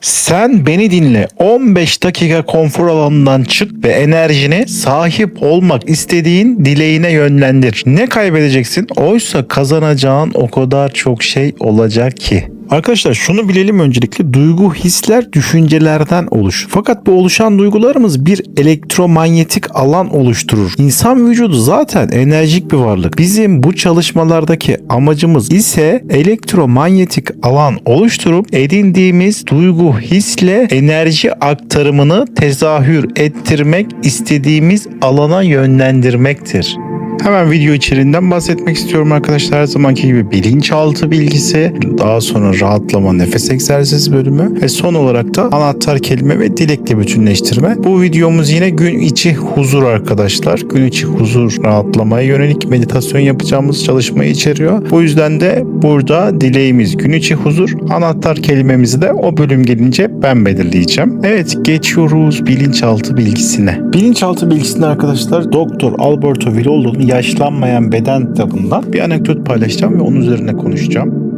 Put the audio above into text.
Sen beni dinle. 15 dakika konfor alanından çık ve enerjini sahip olmak istediğin dileğine yönlendir. Ne kaybedeceksin? Oysa kazanacağın o kadar çok şey olacak ki. Arkadaşlar şunu bilelim öncelikle duygu hisler düşüncelerden oluşur. Fakat bu oluşan duygularımız bir elektromanyetik alan oluşturur. İnsan vücudu zaten enerjik bir varlık. Bizim bu çalışmalardaki amacımız ise elektromanyetik alan oluşturup edindiğimiz duygu hisle enerji aktarımını tezahür ettirmek istediğimiz alana yönlendirmektir. Hemen video içeriğinden bahsetmek istiyorum arkadaşlar. Her zamanki gibi bilinçaltı bilgisi, daha sonra rahatlama nefes egzersizi bölümü ve son olarak da anahtar kelime ve dilekle bütünleştirme. Bu videomuz yine gün içi huzur arkadaşlar. Gün içi huzur rahatlamaya yönelik meditasyon yapacağımız çalışmayı içeriyor. Bu yüzden de burada dileğimiz gün içi huzur, anahtar kelimemizi de o bölüm gelince ben belirleyeceğim. Evet geçiyoruz bilinçaltı bilgisine. Bilinçaltı bilgisinde arkadaşlar Doktor Alberto Villoldo'nun Yaşlanmayan Beden kitabından bir anekdot paylaşacağım ve onun üzerine konuşacağım.